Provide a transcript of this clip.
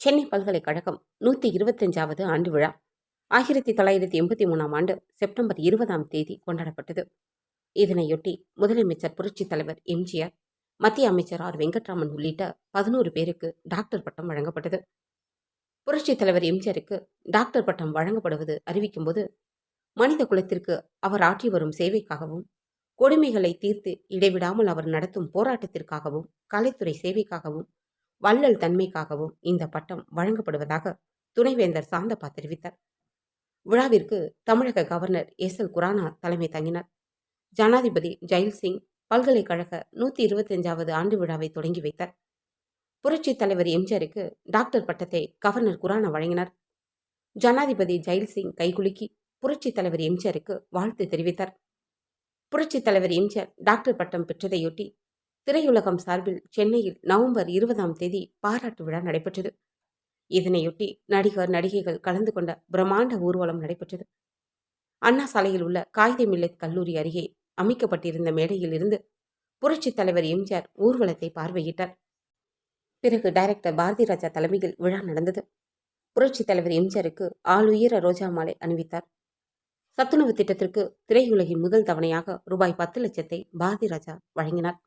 சென்னை பல்கலைக்கழகம் நூற்றி இருபத்தஞ்சாவது ஆண்டு விழா. ஆயிரத்தி தொள்ளாயிரத்தி எண்பத்தி மூணாம் ஆண்டு செப்டம்பர் இருபதாம் தேதி கொண்டாடப்பட்டது. இதனையொட்டி முதலமைச்சர் புரட்சித் தலைவர் எம்ஜிஆர் மத்திய அமைச்சர் ஆர் வெங்கட்ராமன் உள்ளிட்ட பதினோரு பேருக்கு டாக்டர் பட்டம் வழங்கப்பட்டது. புரட்சித் தலைவர் எம்ஜிஆருக்கு டாக்டர் பட்டம் வழங்கப்படுவது அறிவிக்கும்போது மனித குலத்திற்கு அவர் ஆற்றி வரும் சேவைக்காகவும் கொடுமைகளை தீர்த்து இடைவிடாமல் அவர் நடத்தும் போராட்டத்திற்காகவும் கலைத்துறை சேவைக்காகவும் வள்ளல் தன்மைக்காகவும் இந்த பட்டம் வழங்கப்படுவதாக துணைவேந்தர் சாந்தப்பா தெரிவித்தார். விழாவிற்கு தமிழக கவர்னர் எஸ். எல். குரானா தலைமை தங்கினார். ஜனாதிபதி ஜெயில் சிங் பல்கலைக்கழக நூற்றி இருபத்தஞ்சாவது ஆண்டு விழாவை தொடங்கி வைத்தார். புரட்சித் தலைவர் எம்ஜிஆருக்கு டாக்டர் பட்டத்தை கவர்னர் குரானா வழங்கினார். ஜனாதிபதி ஜெயில் சிங் கைகுலுக்கி புரட்சி தலைவர் எம்ஜிஆருக்கு வாழ்த்து தெரிவித்தார். புரட்சித் தலைவர் எம்ஜிஆர் டாக்டர் பட்டம் பெற்றதையொட்டி திரையுலகம் சார்பில் சென்னையில் நவம்பர் இருபதாம் தேதி பாராட்டு விழா நடைபெற்றது. இதனையொட்டி நடிகர் நடிகைகள் கலந்து கொண்ட பிரம்மாண்ட ஊர்வலம் நடைபெற்றது. அண்ணா சாலையில் உள்ள காகித மில்லத் கல்லூரி அருகே அமைக்கப்பட்டிருந்த மேடையில் இருந்து புரட்சித் தலைவர் எம்ஜிஆர் ஊர்வலத்தை பார்வையிட்டார். பிறகு டைரக்டர் பாரதி ராஜா தலைமையில் விழா நடந்தது. புரட்சித் தலைவர் எம்ஜிஆருக்கு ஆளுயர ரோஜா மாலை அணிவித்தார். சத்துணவு திட்டத்திற்கு திரையுலகின் முதல் தவணையாக ரூபாய் பத்து லட்சத்தை பாரதி ராஜா வழங்கினார்.